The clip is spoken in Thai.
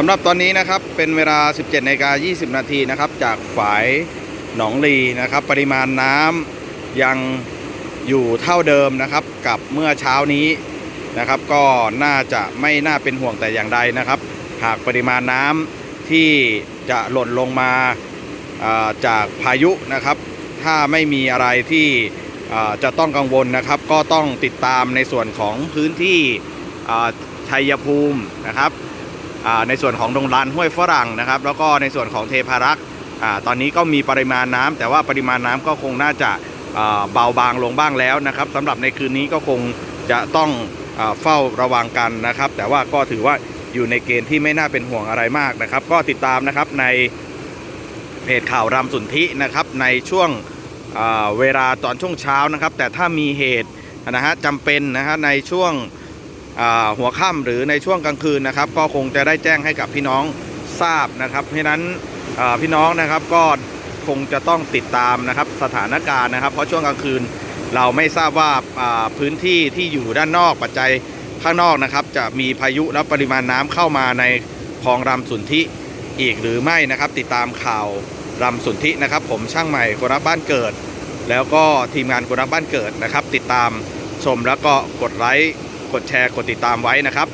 สำหรับตอนนี้นะครับเป็นเวลา 17นาฬิกา20 นาทีนะครับ จากฝายหนองลีนะครับ ปริมาณน้ำยังอยู่เท่าเดิมนะครับ กับเมื่อเช้านี้นะครับ ก็น่าจะไม่น่าเป็นห่วงแต่อย่างใดนะครับ หากปริมาณน้ำที่จะหล่นลงมาจากพายุนะครับ ถ้าไม่มีอะไรที่จะต้องกังวลนะครับ ก็ต้องติดตามในส่วนของพื้นที่อ่าชัยภูมินะครับ ในส่วนของดงลานห้วยฝรั่งนะครับ แล้วก็ในส่วนของเทพารักษ์ตอนนี้ก็มีปริมาณน้ำแต่ว่าปริมาณน้ำก็คงน่าจะเบาบางลงบ้างแล้วนะครับสำหรับในคืนนี้ก็คงจะต้องเฝ้าระวังกันนะครับ แต่ว่าก็ถือว่าอยู่ในเกณฑ์ที่ไม่น่าเป็นห่วงอะไรมากนะครับ ก็ติดตามนะครับในเพจข่าวรำสุนทินะครับในช่วงเวลาตอนช่วงเช้านะครับ แต่ถ้ามีเหตุนะฮะจำเป็นนะฮะในช่วง หัวค่ำหรือในช่วงกลางคืนนะครับ ก็คงจะได้แจ้งให้กับพี่น้องทราบนะครับเพราะนั้นพี่น้องนะครับก็คงจะต้องติดตามนะครับสถานการณ์นะครับ เพราะช่วงกลางคืนเราไม่ทราบว่าพื้นที่ที่อยู่ด้านนอกปัจจัยข้างนอกนะครับ จะมีพายุและปริมาณน้ำเข้ามาในคลองรำสุนทิอีกหรือไม่นะครับ ติดตามข่าวรำสุนทินะครับ ผมช่างใหม่คนรักบ้านเกิด แล้วก็ทีมงานคนรักบ้านเกิดนะครับ ติดตามชมแล้วก็กดไลค์ กดแชร์ กดติดตามไว้นะครับ